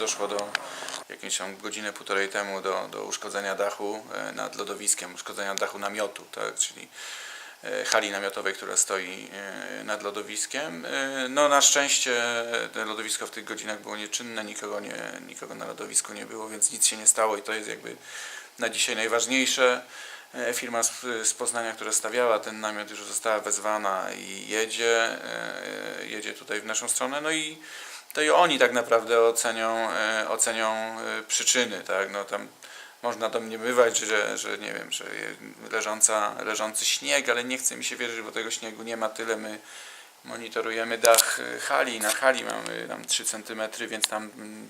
doszło do jakieś tam godzinę, półtorej temu do, do uszkodzenia dachu e, nad lodowiskiem, uszkodzenia dachu namiotu, tak, czyli e, hali namiotowej, która stoi e, nad lodowiskiem. No na szczęście lodowisko w tych godzinach było nieczynne, nikogo, nie, nikogo na lodowisku nie było, więc nic się nie stało i to jest jakby na dzisiaj najważniejsze. Firma z, z Poznania, która stawiała ten namiot, już została wezwana i jedzie, jedzie tutaj w naszą stronę. No i to i oni tak naprawdę ocenią, e, ocenią e, przyczyny, tak? No tam można domniemywać, że, że nie wiem, że leżąca, leżący śnieg, ale nie chce mi się wierzyć, bo tego śniegu nie ma tyle. My monitorujemy dach e, hali, na hali mamy tam 3 cm, więc tam mm,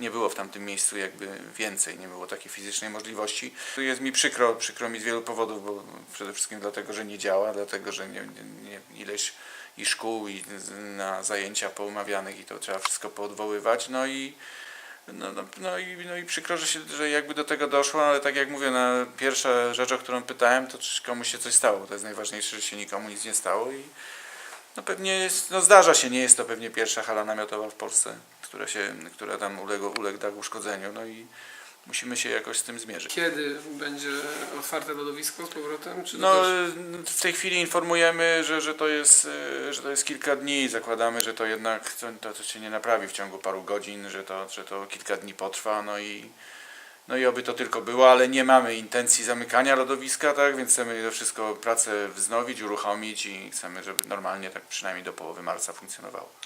nie było w tamtym miejscu jakby więcej, nie było takiej fizycznej możliwości. Tu Jest mi przykro, przykro mi z wielu powodów, bo przede wszystkim dlatego, że nie działa, dlatego, że nie, nie, ileś i szkół i na zajęcia poumawianych i to trzeba wszystko poodwoływać, no i no, no, no, i, no i przykro, że, się, że jakby do tego doszło, ale tak jak mówię, na pierwsza rzecz, o którą pytałem, to czy komuś się coś stało. To jest najważniejsze, że się nikomu nic nie stało i no pewnie jest, no zdarza się, nie jest to pewnie pierwsza hala namiotowa w Polsce, która, się, która tam uległ, uległ tak uszkodzeniu, no i musimy się jakoś z tym zmierzyć. Kiedy będzie otwarte lodowisko z powrotem? Czy No, też... w tej chwili informujemy, że, że, to jest, e, że to jest kilka dni. Zakładamy, że to jednak to, to, to się nie naprawi w ciągu paru godzin, że to, że to kilka dni potrwa. No i, no i oby to tylko było, ale nie mamy intencji zamykania lodowiska, tak? Więc chcemy to wszystko pracę wznowić, uruchomić i chcemy, żeby normalnie tak przynajmniej do połowy marca funkcjonowało.